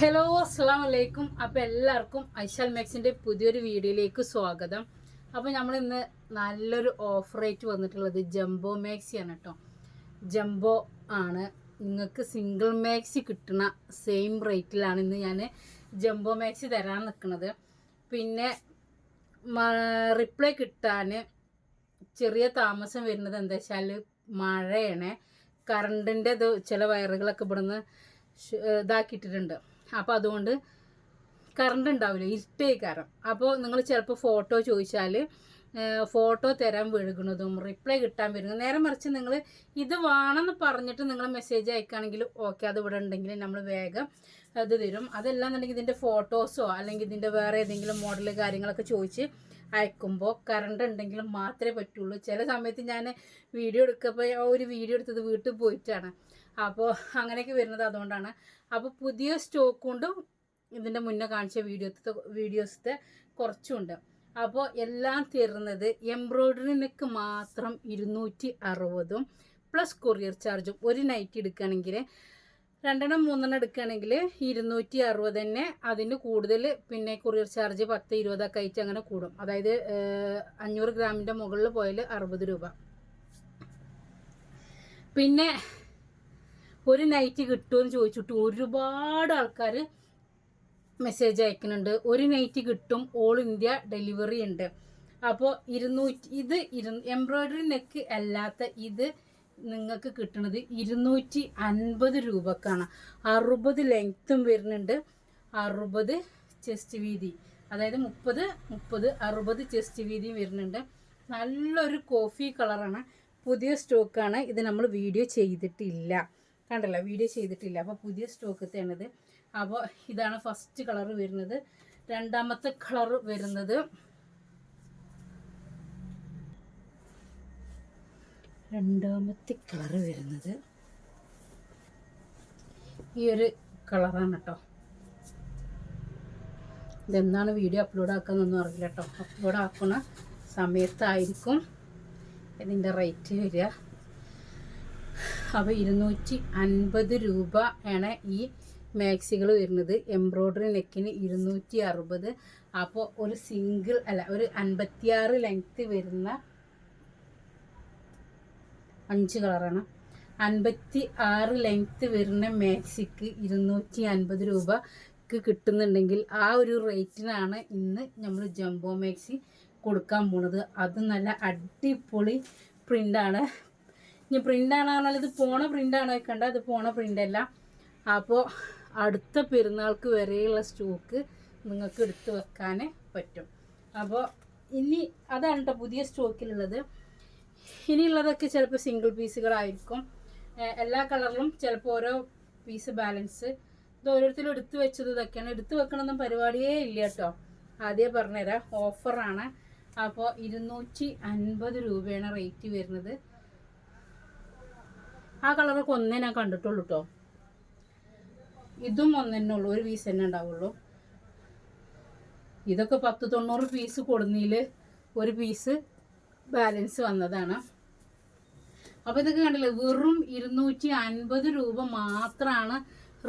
Hello അസ്സാം വലൈക്കും അപ്പോൾ എല്ലാവർക്കും ഐശാൽ മാക്സിന്റെ പുതിയൊരു വീഡിയോയിലേക്ക് സ്വാഗതം. അപ്പോൾ നമ്മൾ ഇന്ന് നല്ലൊരു ഓഫർ റേറ്റ് വന്നിട്ടുള്ളത് ജംബോ മാക്സിയാണ് കേട്ടോ ജംബോ ആണ്. നിങ്ങൾക്ക് സിംഗിൾ മാക്സി കിട്ടുന്ന സെയിം റേറ്റിലാണ് ഇന്ന് ഞാൻ ജംബോ മാക്സി തരാൻ നിൽക്കുന്നത് പിന്നെ റിപ്ലൈ കിട്ടാൻ ചെറിയ താമസം വരുന്നത് എന്താ വെച്ചാൽ മഴയാണ്. കറണ്ടിന്റെ ചില വയറുകളൊക്കെ ഇവിടുന്ന് ഇതാക്കിയിട്ടിട്ടുണ്ട്. അപ്പോൾ അതുകൊണ്ട് കറണ്ട് ഉണ്ടാവില്ല ഇരുട്ടേ കാരണം അപ്പോൾ നിങ്ങൾ ചിലപ്പോൾ ഫോട്ടോ ചോദിച്ചാൽ ഫോട്ടോ തരാൻ വിഴുകുന്നതും റിപ്ലൈ കിട്ടാൻ വരുന്നതും നേരെ മറിച്ച് നിങ്ങൾ ഇത് വേണമെന്ന് പറഞ്ഞിട്ട് നിങ്ങൾ മെസ്സേജ് അയക്കുകയാണെങ്കിൽ ഓക്കെ അത് ഇവിടെ ഉണ്ടെങ്കിൽ നമ്മൾ വേഗം അത് തരും. അതല്ലാന്നുണ്ടെങ്കിൽ ഇതിന്റെ ഫോട്ടോസോ അല്ലെങ്കിൽ ഇതിന്റെ വേറെ ഏതെങ്കിലും മോഡൽ കാര്യങ്ങളൊക്കെ ചോദിച്ച് അയക്കുമ്പോൾ കറണ്ട് ഉണ്ടെങ്കിൽ മാത്രമേ പറ്റുള്ളൂ. ചില സമയത്ത് ഞാൻ വീഡിയോ എടുക്കുമ്പോൾ ഒരു വീഡിയോ എടുത്തത് വീട്ടിൽ പോയിട്ടാണ്. അപ്പോൾ അങ്ങനെയൊക്കെ വരുന്നത് അതുകൊണ്ടാണ്. അപ്പോൾ പുതിയ സ്റ്റോക്ക് കൊണ്ടും ഇതിന്റെ മുന്നേ കാണിച്ച വീഡിയോത്തെ വീഡിയോസത്തെ കുറച്ചുണ്ട്. അപ്പോൾ എല്ലാം തരുന്നത് എംബ്രോയ്ഡറി നെക്ക് മാത്രം ഇരുന്നൂറ്റി അറുപതും പ്ലസ് കൊറിയർ ചാർജും ഒരു നൈറ്റ് എടുക്കുകയാണെങ്കിൽ രണ്ടെണ്ണം മൂന്നെണ്ണം എടുക്കുകയാണെങ്കിൽ ഇരുന്നൂറ്റി അറുപത് തന്നെ അതിന് കൂടുതൽ പിന്നെ കൊറിയർ ചാർജ് പത്ത് ഇരുപതൊക്കെ ആയിട്ട് അങ്ങനെ കൂടും. അതായത് അഞ്ഞൂറ് ഗ്രാമിന്റെ മുകളിൽ പോയാൽ അറുപത് രൂപ. പിന്നെ ഒരു നൈറ്റ് കിട്ടുമെന്ന് ചോദിച്ചിട്ട് ഒരുപാട് ആൾക്കാർ മെസ്സേജ് അയക്കുന്നുണ്ട്. ഒരു നൈറ്റ് കിട്ടും ഓൾ ഇന്ത്യ ഡെലിവറി ഉണ്ട്. അപ്പോൾ ഇരുന്നൂറ്റി ഇത് ഇരു എംബ്രോയ്ഡറി നെക്ക് അല്ലാത്ത ഇത് നിങ്ങൾക്ക് കിട്ടുന്നത് ഇരുന്നൂറ്റി അൻപത് രൂപക്കാണ്. അറുപത് ലെങ്ത്തും വരുന്നുണ്ട്. അറുപത് ചെസ്റ്റ് വീതി. അതായത് മുപ്പത് മുപ്പത് അറുപത് ചെസ്റ്റ് വീതിയും വരുന്നുണ്ട്. നല്ലൊരു കോഫി കളറാണ് പുതിയ സ്റ്റോക്കാണ് ഇത് നമ്മൾ വീഡിയോ ചെയ്തിട്ടില്ല. കണ്ടല്ലോ വീഡിയോ ചെയ്തിട്ടില്ല. അപ്പോൾ പുതിയ സ്റ്റോക്ക് തേണത്. അപ്പോൾ ഇതാണ് ഫസ്റ്റ് കളർ വരുന്നത്. രണ്ടാമത്തെ കളർ വരുന്നത് രണ്ടാമത്തെ കളർ വരുന്നത് ഈ ഒരു കളറാണ് കേട്ടോ ഇതെന്താണ് വീഡിയോ അപ്ലോഡ് ആക്കാന്നൊന്നും അറിയില്ല കേട്ടോ അപ്ലോഡ് ആക്കുന്ന സമയത്തായിരിക്കും ഇതിന്റെ റേറ്റ് വരിക. അപ്പോൾ ഇരുന്നൂറ്റി അൻപത് രൂപ ആണ് ഈ മാക്സികൾ വരുന്നത്. എംബ്രോയ്ഡറി നെക്കിന് ഇരുന്നൂറ്റി അറുപത്. അപ്പോൾ ഒരു സിംഗിൾ അല്ല ഒരു അൻപത്തിയാറ് ലെങ്ത്ത് വരുന്ന അഞ്ച് കളറാണ്. അൻപത്തി ആറ് ലെങ്ത്ത് വരുന്ന മാക്സിക്ക് ഇരുന്നൂറ്റി അൻപത് രൂപക്ക് കിട്ടുന്നുണ്ടെങ്കിൽ ആ ഒരു റേറ്റിനാണ് ഇന്ന് നമ്മൾ ജംബോ മാക്സി കൊടുക്കാൻ പോണത്. അത് നല്ല അടിപൊളി പ്രിന്റാണ് ഇനി പ്രിന്റ് പ്രിന്റാണോ ഇത് പോണ പ്രിന്റാണോ കണ്ട ഇത് പോണ പ്രിന്റ് അല്ല. അപ്പോൾ അടുത്ത പെരുന്നാൾക്ക് വരെയുള്ള സ്റ്റോക്ക് നിങ്ങൾക്ക് എടുത്ത് വെക്കാൻ പറ്റും. അപ്പോൾ ഇനി അതാണ് കേട്ടോ പുതിയ സ്റ്റോക്കിലുള്ളത് ഇനിയുള്ളതൊക്കെ ചിലപ്പോൾ സിംഗിൾ പീസുകളായിരിക്കും എല്ലാ കളറിലും ചിലപ്പോൾ ഓരോ പീസ് ബാലൻസ് ഇത് ഓരോരുത്തരും എടുത്തു വെച്ചത് ഇതൊക്കെയാണ്. എടുത്തു വെക്കണമെന്നും പരിപാടിയേ ഇല്ല കേട്ടോ ആദ്യം പറഞ്ഞുതരാം. ഓഫറാണ് അപ്പോൾ ഇരുന്നൂറ്റി അൻപത് രൂപയാണ് റേറ്റ് വരുന്നത്. ആ കളറൊക്കെ ഒന്നേ ഞാൻ കണ്ടിട്ടുള്ളൂ കേട്ടോ ഇതും ഒന്ന് തന്നെ ഉള്ളൂ. ഒരു പീസ് തന്നെ ഉണ്ടാവുള്ളൂ. ഇതൊക്കെ പത്ത് തൊണ്ണൂറ് പീസ് കൊടുന്നതിൽ ഒരു പീസ് ബാലൻസ് വന്നതാണ്. അപ്പോൾ ഇതൊക്കെ കണ്ടില്ലേ? വെറും ഇരുന്നൂറ്റി അൻപത് രൂപ മാത്രമാണ്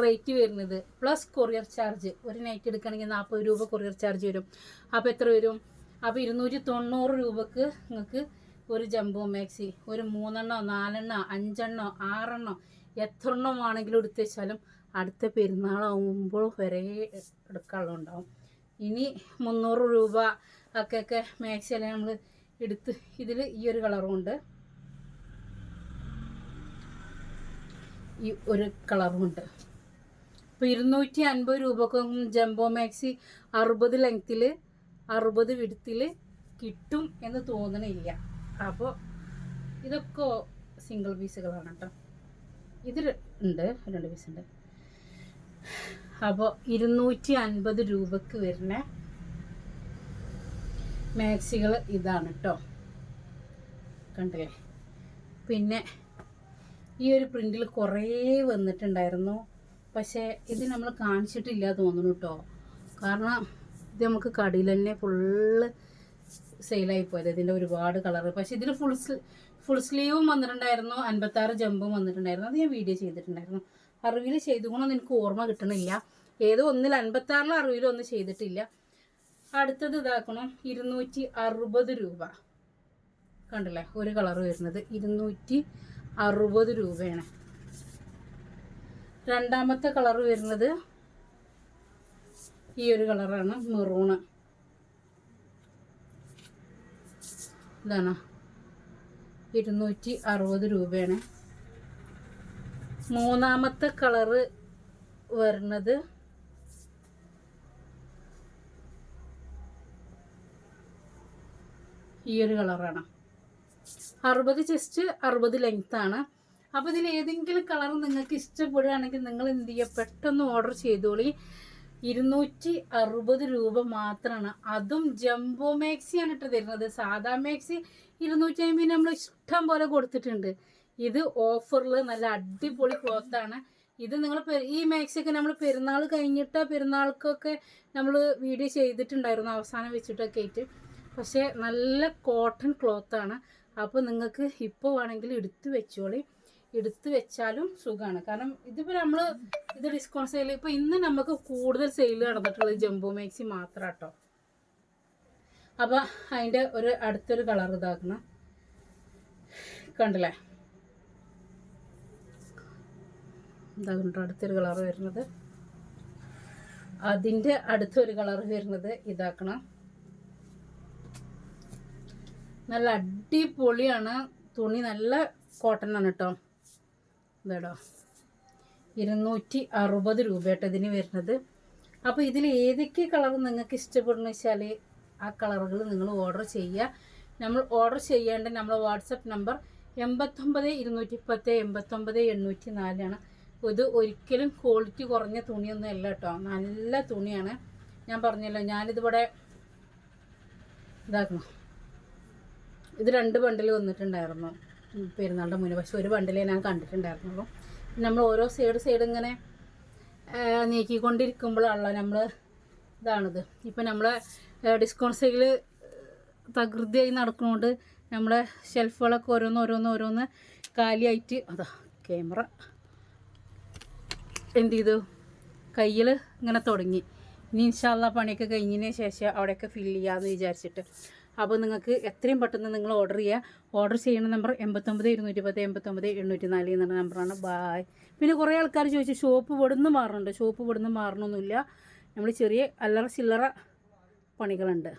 റേറ്റ് വരുന്നത്. പ്ലസ് കൊറിയർ ചാർജ് ഒരു നൈറ്റ് എടുക്കുകയാണെങ്കിൽ നാൽപ്പത് രൂപ കൊറിയർ ചാർജ് വരും. അപ്പോൾ എത്ര വരും? അപ്പോൾ ഇരുന്നൂറ്റി തൊണ്ണൂറ് രൂപക്ക് നിങ്ങൾക്ക് ഒരു ജംബോ മാക്സി ഒരു മൂന്നെണ്ണോ നാലെണ്ണോ അഞ്ചെണ്ണോ ആറെണ്ണോ എത്ര എണ്ണം ആണെങ്കിലും എടുത്ത് വെച്ചാലും അടുത്ത പെരുന്നാളാവുമ്പോൾ വരെ എടുക്കാനുള്ളതുണ്ടാവും. ഇനി മുന്നൂറ് രൂപ ഒക്കെ ഒക്കെ അല്ലെങ്കിൽ നമ്മൾ എടുത്ത് ഇതിൽ ഈ ഒരു കളറും ഉണ്ട്. ഈ ഒരു കളറും ഉണ്ട്. അപ്പോൾ ഇരുന്നൂറ്റി അൻപത് രൂപക്ക് ജംബോ മാക്സി അറുപത് ലെങ്ത്തിൽ അറുപത് വിടുത്തിൽ കിട്ടും എന്ന് തോന്നണില്ല. അപ്പോൾ ഇതൊക്കെ സിംഗിൾ പീസുകളാണ് കേട്ടോ ഇതിൽ ഉണ്ട് രണ്ട് പീസ് ഉണ്ട്. അപ്പോൾ ഇരുന്നൂറ്റി അൻപത് രൂപക്ക് വരുന്ന മാക്സികൾ ഇതാണ് കേട്ടോ കണ്ടില്ലേ? പിന്നെ ഈ ഒരു പ്രിന്റിൽ കുറേ വന്നിട്ടുണ്ടായിരുന്നു. പക്ഷേ ഇത് നമ്മൾ കാണിച്ചിട്ടില്ല തോന്നുന്നു കേട്ടോ കാരണം ഇത് നമുക്ക് കടയിൽ തന്നെ ഫുള്ള് സെയിലായി പോയത്. ഇതിന്റെ ഒരുപാട് കളർ പക്ഷേ ഇതിൽ ഫുൾ ഫുൾ സ്ലീവും വന്നിട്ടുണ്ടായിരുന്നു. അൻപത്താറ് ജമ്പും വന്നിട്ടുണ്ടായിരുന്നു. അത് ഞാൻ വീഡിയോ ചെയ്തിട്ടുണ്ടായിരുന്നു. അറിവിൽ ചെയ്തുകൊണ്ടൊന്നും എനിക്ക് ഓർമ്മ കിട്ടണില്ല. ഏതോ ഒന്നിൽ അൻപത്താറിലും അറിവിലും ഒന്നും ചെയ്തിട്ടില്ല. അടുത്തത് ഇതാക്കണം. ഇരുന്നൂറ്റി അറുപത് രൂപ. കണ്ടില്ലേ? ഒരു കളർ വരുന്നത്. ഇരുന്നൂറ്റി അറുപത് രൂപയാണ്. രണ്ടാമത്തെ കളർ വരുന്നത് ഈ ഒരു കളറാണ് മെറൂണ് ഇതാണ്? ഇരുന്നൂറ്റി അറുപത് രൂപയാണ്. മൂന്നാമത്തെ കളറ് വരുന്നത് ഈ ഒരു കളറാണ്. അറുപത് ചെസ്റ്റ് അറുപത് ലെങ്ത് ആണ്. അപ്പോൾ ഇതിൽ ഏതെങ്കിലും കളർ നിങ്ങൾക്ക് ഇഷ്ടപ്പെടുകയാണെങ്കിൽ നിങ്ങൾ എന്ത് ചെയ്യുക പെട്ടെന്ന് ഓർഡർ ചെയ്തോളി. ഇരുന്നൂറ്റി അറുപത് രൂപ മാത്രമാണ് അതും ജംബോ മാക്സിയാണ് ഇട്ട് തരുന്നത്. സാധാ മാക്സി ഇരുന്നൂറ്റി അമ്പത് നമ്മൾ ഇഷ്ടം പോലെ കൊടുത്തിട്ടുണ്ട്. ഇത് ഓഫറിൽ നല്ല അടിപൊളി ക്ലോത്താണ് ഇത് നിങ്ങൾ ഈ മാക്സിയൊക്കെ നമ്മൾ പെരുന്നാൾ കഴിഞ്ഞിട്ട് പെരുന്നാൾക്കൊക്കെ നമ്മൾ വീഡിയോ ചെയ്തിട്ടുണ്ടായിരുന്നു അവസാനം വെച്ചിട്ടൊക്കെ ആയിട്ട്. പക്ഷേ നല്ല കോട്ടൺ ക്ലോത്താണ് അപ്പോൾ നിങ്ങൾക്ക് ഇപ്പോൾ വേണമെങ്കിൽ എടുത്തു വെച്ചോളി. എടുത്ത് വെച്ചാലും സുഖമാണ് കാരണം ഇതിപ്പോൾ നമ്മൾ ഇത് ഡിസ്കൗണ്ട് സെയിൽ ഇപ്പോൾ ഇന്ന് നമുക്ക് കൂടുതൽ സെയിൽ നടന്നിട്ടുള്ളത് ജംബോ മാക്സി മാത്രം കേട്ടോ അപ്പോൾ അതിന്റെ ഒരു അടുത്തൊരു കളർ ഇതാക്കണം. കണ്ടില്ലേ? ഇതാകുന്നുണ്ടോ അടുത്തൊരു കളർ വരുന്നത്. അതിന്റെ അടുത്തൊരു കളർ വരുന്നത് ഇതാക്കണം. നല്ല അടിപൊളിയാണ്. തുണി നല്ല കോട്ടൺ ആണ് കേട്ടോ ഇതാടോ. ഇരുന്നൂറ്റി അറുപത് രൂപയായിട്ട് ഇതിന് വരുന്നത്. അപ്പോൾ ഇതിൽ ഏതൊക്കെ കളർ നിങ്ങൾക്ക് ഇഷ്ടപ്പെടുന്ന വെച്ചാൽ ആ കളറുകൾ നിങ്ങൾ ഓർഡർ ചെയ്യുക. നമ്മൾ ഓർഡർ ചെയ്യേണ്ട നമ്മളെ വാട്സപ്പ് നമ്പർ എൺപത്തൊമ്പത് ഇരുന്നൂറ്റി പത്ത് എൺപത്തൊമ്പത് എണ്ണൂറ്റി നാലാണ് ഇത് ഒരിക്കലും ക്വാളിറ്റി കുറഞ്ഞ തുണിയൊന്നും അല്ല കേട്ടോ. നല്ല തുണിയാണ്. ഞാൻ പറഞ്ഞല്ലോ ഞാനിതിവിടെ ഇതാക്കണം ഇത് രണ്ട് ബണ്ടിൽ വന്നിട്ടുണ്ടായിരുന്നു. പെരുന്നാളിന്റെ മുന്നേ. പക്ഷെ ഒരു ബണ്ടിലേ ഞാൻ കണ്ടിട്ടുണ്ടായിരുന്നുള്ളൂ നമ്മൾ ഓരോ സൈഡ് സൈഡ് ഇങ്ങനെ നീക്കിക്കൊണ്ടിരിക്കുമ്പോഴാണല്ലോ നമ്മൾ ഇതാണിത്. ഇപ്പം നമ്മൾ ഡിസ്കൗണ്ട് സെയിൽ തകൃതിയായി നടക്കുന്നതുകൊണ്ട് നമ്മളെ ഷെൽഫുകളൊക്കെ ഓരോന്ന് ഓരോന്ന് ഓരോന്ന് കാലിയായിട്ട് അതാ ക്യാമറ എന്ത് ചെയ്തു? കയ്യിൽ ഇങ്ങനെ തുടങ്ങി. ഇനി ഇൻഷാല്ല പണിയൊക്കെ കഴിഞ്ഞതിന് ശേഷം അവിടെയൊക്കെ ഫില്ല് ചെയ്യാമെന്ന് വിചാരിച്ചിട്ട്. അപ്പോൾ നിങ്ങൾക്ക് എത്രയും പെട്ടെന്ന് നിങ്ങൾ ഓർഡർ ചെയ്യുക. ഓർഡർ ചെയ്യുന്ന നമ്പർ എൺപത്തൊമ്പത് ഇരുന്നൂറ്റി പത്ത് എൺപത്തൊമ്പത് എണ്ണൂറ്റി നാല് എന്നുള്ള നമ്പറാണ് ബായ് പിന്നെ കുറേ ആൾക്കാർ ചോദിച്ചു ഷോപ്പ് ഇവിടുന്ന് മാറുന്നുണ്ട് ഷോപ്പ് ഇവിടുന്ന് മാറണമൊന്നുമില്ല നമ്മൾ ചെറിയ അല്ലറ ചില്ലറ പണികളുണ്ട്.